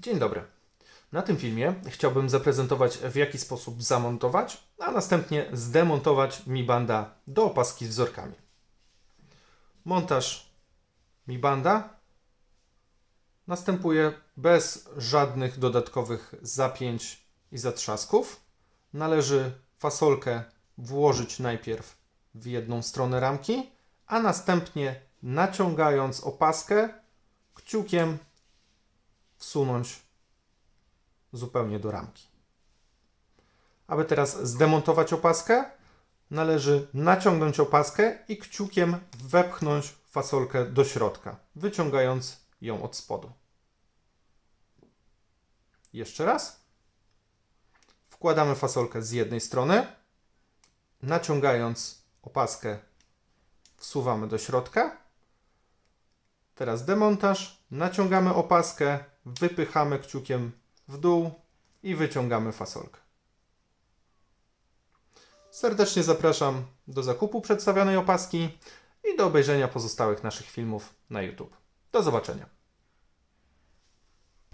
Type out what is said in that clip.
Dzień dobry. Na tym filmie chciałbym zaprezentować w jaki sposób zamontować, a następnie zdemontować Mi Banda do opaski z wzorkami. Montaż Mi Banda następuje bez żadnych dodatkowych zapięć i zatrzasków. Należy fasolkę włożyć najpierw w jedną stronę ramki, a następnie naciągając opaskę kciukiem wsunąć zupełnie do ramki. Aby teraz zdemontować opaskę, należy naciągnąć opaskę i kciukiem wepchnąć fasolkę do środka, wyciągając ją od spodu. Jeszcze raz. Wkładamy fasolkę z jednej strony, naciągając opaskę, wsuwamy do środka. Teraz demontaż, naciągamy opaskę, wypychamy kciukiem w dół i wyciągamy fasolkę. Serdecznie zapraszam do zakupu przedstawionej opaski i do obejrzenia pozostałych naszych filmów na YouTube. Do zobaczenia.